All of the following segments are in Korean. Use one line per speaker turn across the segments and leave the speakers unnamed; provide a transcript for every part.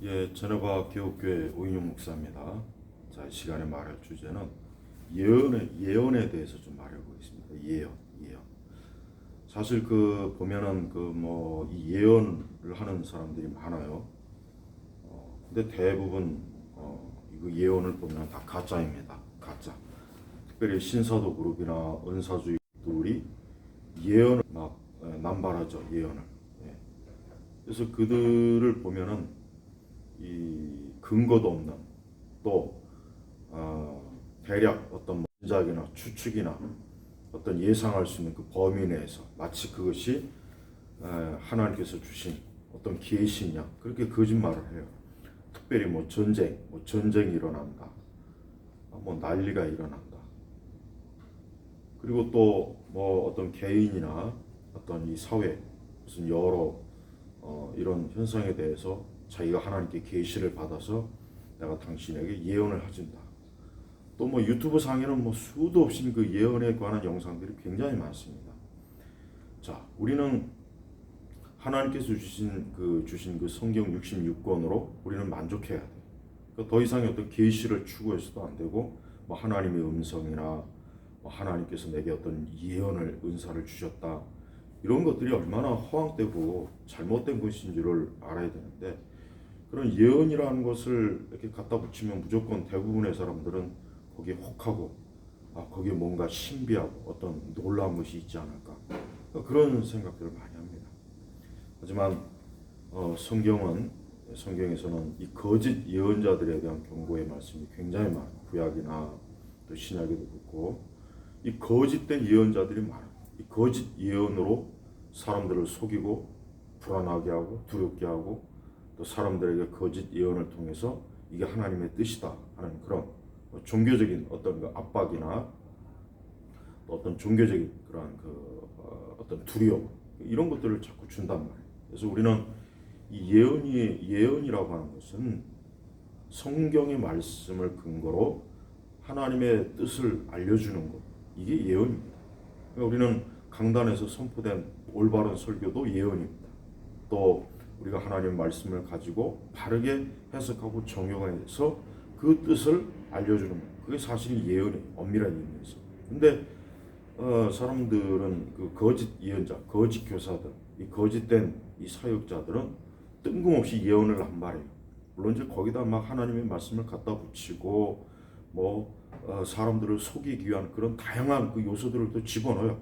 예, 제네바 교육교회 오인용 목사입니다. 자, 이 시간에 말할 주제는 예언에 예언에 대해서 좀 말해보겠습니다. 예언, 예언. 사실 그 보면은 그뭐이 예언을 하는 사람들이 많아요. 어, 근데 대부분 어, 이거 예언을 보면 다 가짜입니다. 가짜. 특별히 신사도 그룹이나 은사주의들이 예언을 막 예, 남발하죠. 예언을. 예. 그래서 그들을 보면은 이 근거도 없는 또 어, 대략 어떤 전작이나 추측이나 어떤 예상할 수 있는 그 범위 내에서 마치 그것이 에, 하나님께서 주신 어떤 계시냐 그렇게 거짓말을 해요. 특별히 뭐 전쟁, 뭐 전쟁이 일어난다, 뭐 난리가 일어난다. 그리고 또 뭐 어떤 개인이나 어떤 이 사회 무슨 여러 어, 이런 현상에 대해서 자기가 하나님께 계시를 받아서 내가 당신에게 예언을 하진다. 또 뭐 유튜브 상에는 뭐 수도 없이 그 예언에 관한 영상들이 굉장히 많습니다. 자, 우리는 하나님께서 주신 그 주신 그 성경 66권으로 우리는 만족해야 돼. 그러니까 더 이상의 어떤 계시를 추구해서도 안 되고 뭐 하나님의 음성이나 뭐 하나님께서 내게 어떤 예언을 은사를 주셨다. 이런 것들이 얼마나 허황되고 잘못된 것인지를 알아야 되는데 그런 예언이라는 것을 이렇게 갖다 붙이면 무조건 대부분의 사람들은 거기에 혹하고 아 거기에 뭔가 신비하고 어떤 놀라운 것이 있지 않을까 그런 생각들을 많이 합니다. 하지만 어, 성경은 성경에서는 이 거짓 예언자들에 대한 경고의 말씀이 굉장히 많아요. 구약이나 또 신약에도 그렇고 이 거짓된 예언자들이 많아요. 이 거짓 예언으로 사람들을 속이고 불안하게 하고 두렵게 하고 또 사람들에게 거짓 예언을 통해서 이게 하나님의 뜻이다 하는 그런 종교적인 어떤 그 압박이나 또 어떤 종교적인 그러한 그 어, 어떤 두려움 이런 것들을 자꾸 준단 말이에요. 그래서 우리는 이 예언이 예언이라고 하는 것은 성경의 말씀을 근거로 하나님의 뜻을 알려주는 것 이게 예언입니다. 그러니까 우리는 강단에서 선포된 올바른 설교도 예언입니다. 또 우리가 하나님의 말씀을 가지고 바르게 해석하고 정용해서 그 뜻을 알려주는 것. 그게 사실 예언의 엄밀한 의미에서. 근데 어, 사람들은 그 거짓 예언자, 거짓 교사들, 이 거짓된 이 사역자들은 뜬금없이 예언을 한 말이에요. 물론 이제 거기다 막 하나님의 말씀을 갖다 붙이고 뭐 어, 사람들을 속이기 위한 그런 다양한 그 요소들을 또 집어넣어요.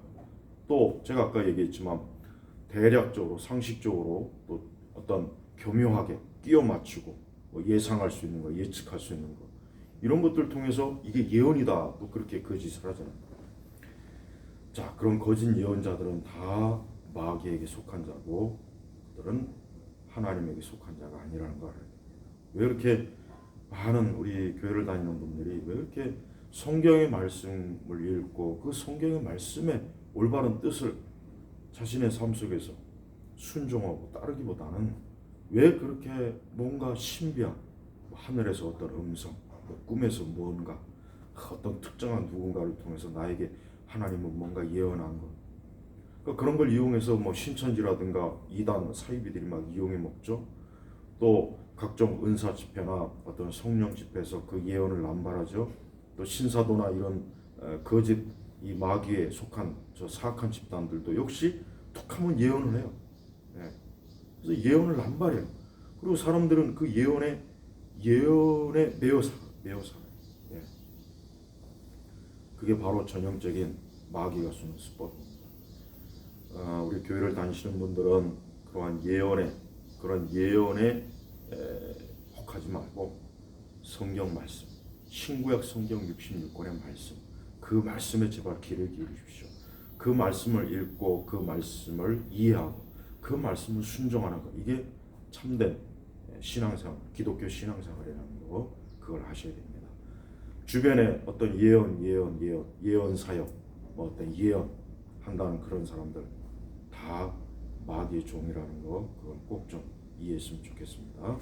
또 제가 아까 얘기했지만 대략적으로 상식적으로 또 어떤 교묘하게 끼워 맞추고 뭐 예상할 수 있는 거, 예측할 수 있는 거 이런 것들 통해서 이게 예언이다 또 그렇게 거짓을 하잖아요. 자 그런 거짓 예언자들은 다 마귀에게 속한 자고 그들은 하나님에게 속한 자가 아니라는 걸 알아요. 왜 이렇게 많은 우리 교회를 다니는 분들이 왜 이렇게 성경의 말씀을 읽고 그 성경의 말씀의 올바른 뜻을 자신의 삶 속에서 순종하고 따르기보다는 왜 그렇게 뭔가 신비한 뭐 하늘에서 어떤 음성, 뭐 꿈에서 뭔가 어떤 특정한 누군가를 통해서 나에게 하나님은 뭔가 예언한 것. 그러니까 그런 걸 이용해서 뭐 신천지라든가 이단 사이비들이 막 이용해 먹죠. 또 각종 은사 집회나 어떤 성령 집회에서 그 예언을 남발하죠. 또 신사도나 이런 어, 거짓 이 마귀에 속한 저 사악한 집단들도 역시 툭하면 예언을 해요. 예. 그래서 예언을 남발해요. 그리고 사람들은 그 예언에 예언에 매여 사 매여 살아요. 예. 그게 바로 전형적인 마귀가 쓰는 수법입니다. 아, 우리 교회를 다니시는 분들은 그러한 예언에 그런 예언에 에, 혹하지 말고 성경 말씀, 신구약 성경 66권의 말씀, 그 말씀에 제발 귀를 기울이십시오. 그 말씀을 읽고 그 말씀을 이해하고 그 말씀을 순종하는 것 이게 참된 신앙생활, 기독교 신앙생활이라는 거 그걸 하셔야 됩니다. 주변에 어떤 예언, 예언, 예언, 예언 사역, 뭐 어떤 예언 한다는 그런 사람들 다 마귀의 종이라는 거 그걸 꼭 좀 이해했으면 좋겠습니다.